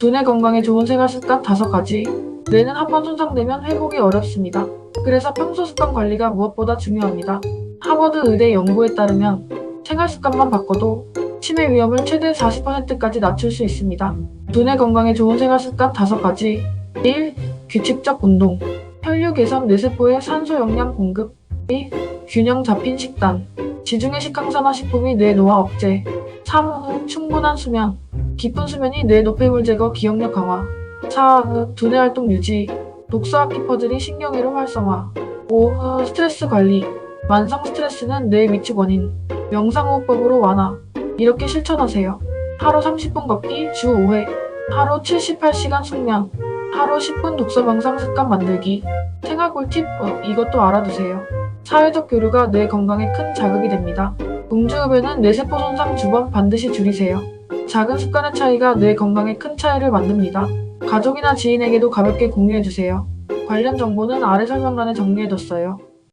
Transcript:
두뇌 건강에 좋은 생활 습관 5가지. 뇌는 한 번 손상되면 회복이 어렵습니다. 그래서 평소 습관 관리가 무엇보다 중요합니다. 하버드 의대 연구에 따르면 생활 습관만 바꿔도 치매 위험을 최대 40%까지 낮출 수 있습니다. 두뇌 건강에 좋은 생활 습관 5가지. 1. 규칙적 운동. 혈류 개선 뇌세포의 산소 영양 공급. 2. 균형 잡힌 식단. 지중해 식 항산화 식품이 뇌 노화 억제. 3. 충분한 수면. 깊은 수면이 뇌 노폐물 제거 기억력 강화. 4. 두뇌 활동 유지. 독소와 키퍼들이 신경회로 활성화. 5. 스트레스 관리. 만성 스트레스는 뇌 위축 원인. 명상호흡법으로 완화. 이렇게 실천하세요. 하루 30분 걷기 주 5회. 하루 78시간 숙면. 하루 10분 독서 명상 습관 만들기. 생활 꿀팁 어, 이것도 알아두세요. 사회적 교류가 뇌 건강에 큰 자극이 됩니다. 음주흡연은 뇌세포 손상 주범 반드시 줄이세요. 작은 습관의 차이가 뇌 건강에 큰 차이를 만듭니다. 가족이나 지인에게도 가볍게 공유해주세요. 관련 정보는 아래 설명란에 정리해뒀어요.